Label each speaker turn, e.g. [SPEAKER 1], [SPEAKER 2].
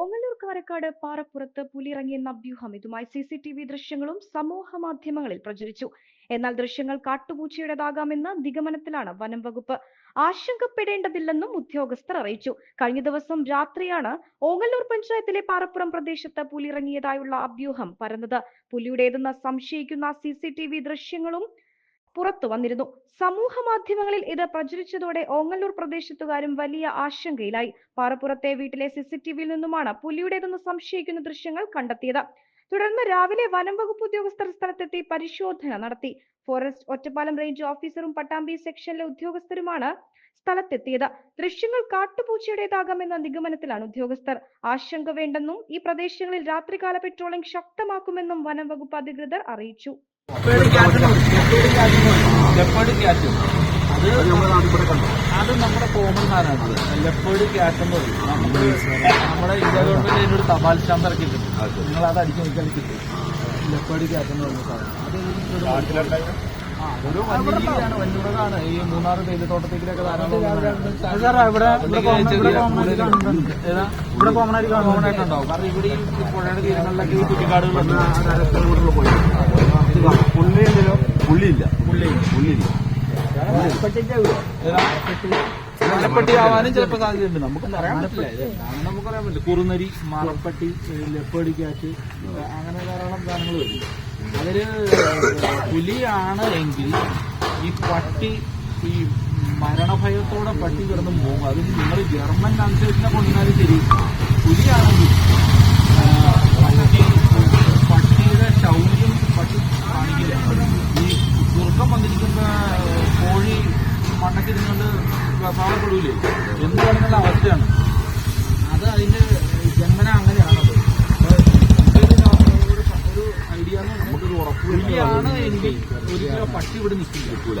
[SPEAKER 1] ഓങ്ങല്ലൂർ കാരക്കാട് പാറപ്പുറത്ത് പുലിയിറങ്ങിയെന്ന അഭ്യൂഹം ഇതുമായി C C T V ദൃശ്യങ്ങളും സമൂഹ മാധ്യമങ്ങളിൽ പ്രചരിച്ചു. എന്നാൽ ദൃശ്യങ്ങൾ കാട്ടുപൂച്ചയുടേതാകാമെന്ന നിഗമനത്തിലാണ് വനം വകുപ്പ്. ആശങ്കപ്പെടേണ്ടതില്ലെന്നും ഉദ്യോഗസ്ഥർ അറിയിച്ചു. കഴിഞ്ഞ ദിവസം രാത്രിയാണ് ഓങ്ങല്ലൂർ പഞ്ചായത്തിലെ പാറപ്പുറം പ്രദേശത്ത് പുലിയിറങ്ങിയതായുള്ള അഭ്യൂഹം പരന്നത്. പുലിയുടേതെന്ന് സംശയിക്കുന്ന സി ദൃശ്യങ്ങളും പുറത്തു വന്നിരുന്നു. സമൂഹ മാധ്യമങ്ങളിൽ ഇത് പ്രചരിച്ചതോടെ ഓങ്ങല്ലൂർ പ്രദേശത്തുകാരും വലിയ ആശങ്കയിലായി. പാറപ്പുറത്തെ വീട്ടിലെ സിസിടിവിയിൽ നിന്നുമാണ് പുലിയുടേതെന്ന് സംശയിക്കുന്ന ദൃശ്യങ്ങൾ കണ്ടെത്തിയത്. തുടർന്ന് രാവിലെ വനം വകുപ്പ് ഉദ്യോഗസ്ഥർ സ്ഥലത്തെത്തി പരിശോധന നടത്തി. ഫോറസ്റ്റ് ഒറ്റപ്പാലം റേഞ്ച് ഓഫീസറും പട്ടാമ്പി സെക്ഷനിലെ ഉദ്യോഗസ്ഥരുമാണ് സ്ഥലത്തെത്തിയത്. ദൃശ്യങ്ങൾ കാട്ടുപൂച്ചയുടേതാകാമെന്ന നിഗമനത്തിലാണ് ഉദ്യോഗസ്ഥർ. ആശങ്ക വേണ്ടെന്നും ഈ പ്രദേശങ്ങളിൽ രാത്രികാല പെട്രോളിംഗ് ശക്തമാക്കുമെന്നും വനം വകുപ്പ് അധികൃതർ അറിയിച്ചു.
[SPEAKER 2] ലെപ്പേർഡ് ക്യാറ്റും അത് അത് നമ്മുടെ കോമൺ സാധനമാണ് അത് ക്യാറ്റ് എന്ന് പറയും നമ്മുടെ ഇന്ത്യ ഗവൺമെന്റ് അതിനൊരു തപാൽ സ്റ്റാമ്പ് ഇറക്കിയിട്ടുണ്ട്. നിങ്ങൾ അത് അടിച്ചു നോക്കിയാൽ കിട്ടും. ലെപ്പേഡ് ക്യാറ്റ് എന്ന് പറയുന്ന സാധനം. അത് ഒരു- പുള്ളി വന്യജീവിയാണ് വന്യമൃഗമാണ് ഈ
[SPEAKER 3] ഇവിടെ
[SPEAKER 2] ആയിട്ടുണ്ടാവും കാരണം ഇവിടെ ഈ പുഴയുടെ തീരങ്ങളിലൊക്കെ ഈ കുറ്റിക്കാടുകളുണ്ട്
[SPEAKER 4] പുള്ളിയില്ലല്ലോ പുള്ളിയില്ല
[SPEAKER 2] പുള്ളി
[SPEAKER 4] പുള്ളിയില്ല
[SPEAKER 2] മാലപ്പട്ടി ആവാനും ചിലപ്പോൾ സാധ്യതയുണ്ട്. നമുക്ക് പറയാൻ പറ്റില്ല. നമുക്ക് പറയാൻ പറ്റില്ല. കുറുനരി മാലപ്പട്ടി ലെപ്പേർഡ് കാറ്റ് അങ്ങനെ ധാരാളം സാധനങ്ങൾ വരും അതിൽ പുലിയാണ് എങ്കിൽ ഈ പട്ടി ഈ മരണഭയത്തോടെ പട്ടി കിടന്ന് പോകും അതിന് നിങ്ങൾ ജർമ്മൻ അനുസരിച്ചിനെ കൊണ്ടുവന്നാലും ശരി. പുലിയാണെങ്കിൽ പട്ടി പട്ടിയുടെ ശൗര്യം പട്ടി കാണിക്കില്ല. ഈ ദുർഗം വന്നിരിക്കുന്ന കോഴി മണ്ണക്കിരുന്നുകൊണ്ട് പാവപ്പെടൂലേ എന്ത് പറഞ്ഞുള്ള അവസ്ഥയാണ്. അത് അതിന്റെ ജന്മന അങ്ങനെയാണത്. ഇതൊരു ഒരു ഐഡിയ
[SPEAKER 4] നമുക്കൊരു ഉറപ്പ്
[SPEAKER 2] പുലിയാണ് എങ്കിൽ ഒരു പട്ടി ഇവിടെ നിൽക്കില്ല.